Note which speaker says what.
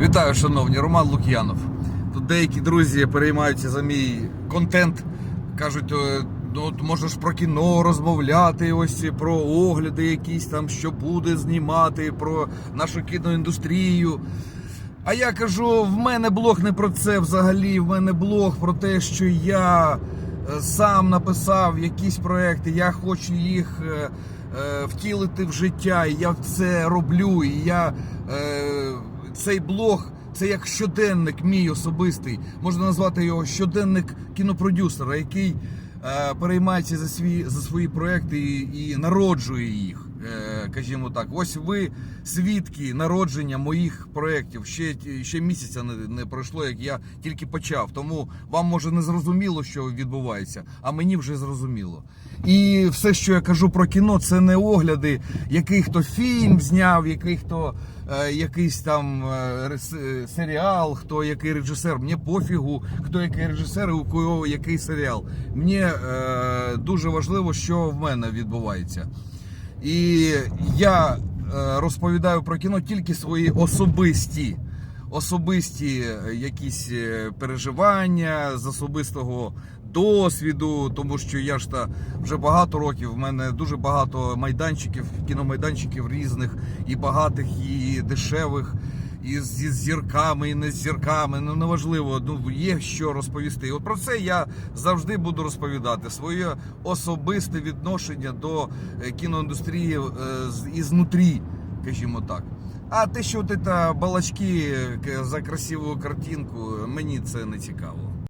Speaker 1: Вітаю, шановні, Роман Лук'янов. Тут деякі друзі переймаються за мій контент. Кажуть, е, ну от можна ж про кіно розмовляти, ось про огляди якісь там, що буде знімати, про нашу кіноіндустрію. А я кажу, в мене блог не про це взагалі. В мене блог про те, що я е, сам написав якісь проекти, я хочу їх е, втілити в життя, і я це роблю. І я цей блог. Це як щоденник мій особистий, можна назвати його щоденник кінопродюсера, який е, переймається за свій за свої проекти і, і народжує їх. Кажімо так, ось ви свідки народження моїх проєктів. Ще, ще місяця не, не пройшло, як я тільки почав. Тому вам може не зрозуміло, що відбувається, а мені вже зрозуміло. І все, що я кажу про кіно, це не огляди, який хто фільм зняв, який хто е, якийсь там е, е, серіал, хто який режисер. Мені пофігу, хто який режисер і у кого який серіал. Мені е, дуже важливо, що в мене відбувається. І я е, розповідаю про кіно тільки свої особисті, особисті е, якісь е, переживання з особистого досвіду, тому що я ж та вже багато років. В мене дуже багато майданчиків, кіномайданчиків різних, і багатих, і дешевих. І з зі зірками, і не з зірками, ну неважливо, ну є що розповісти. І от про це я завжди буду розповідати своє особисте відношення до е, кіноіндустрії е, ізнутрі, скажімо так. А те, що от це балачки е, за красиву картинку, мені це не цікаво.